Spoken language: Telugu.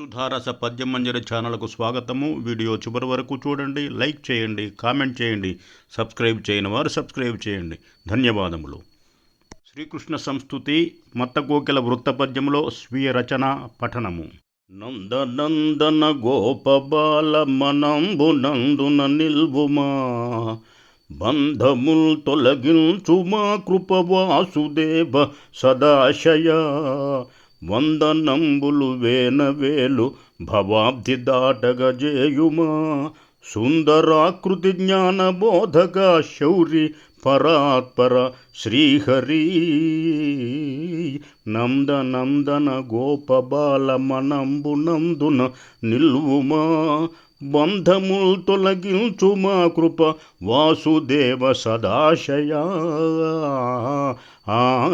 సుధారస పద్యమంజరి ఛానల్కు స్వాగతము. వీడియో చివరి వరకు చూడండి లైక్ చేయండి కామెంట్ చేయండి సబ్స్క్రైబ్ చేయని వారు సబ్స్క్రైబ్ చేయండి. ధన్యవాదములు. శ్రీకృష్ణ సంస్థుతి మత్తకోకిల వృత్తపద్యంలో స్వీయ రచన పఠనము. నందనందన గోపబాల మనంబునందున నిల్వుమా. బంధముల్ తొలగించుమా కృప వాసుదేవ సదాశయ. వందనంబులు వేనవేలు భవాబ్ది దాటగజేయుమా సుందరాకృతి జ్ఞాన బోధక శౌరి పరాత్పర శ్రీహరి. నంద నందన గోపబాల మనంబు నందున నిల్వుమా. బంధముల్ తొలగించుమా కృప వాసుదేవ సదాశయ. ఆ.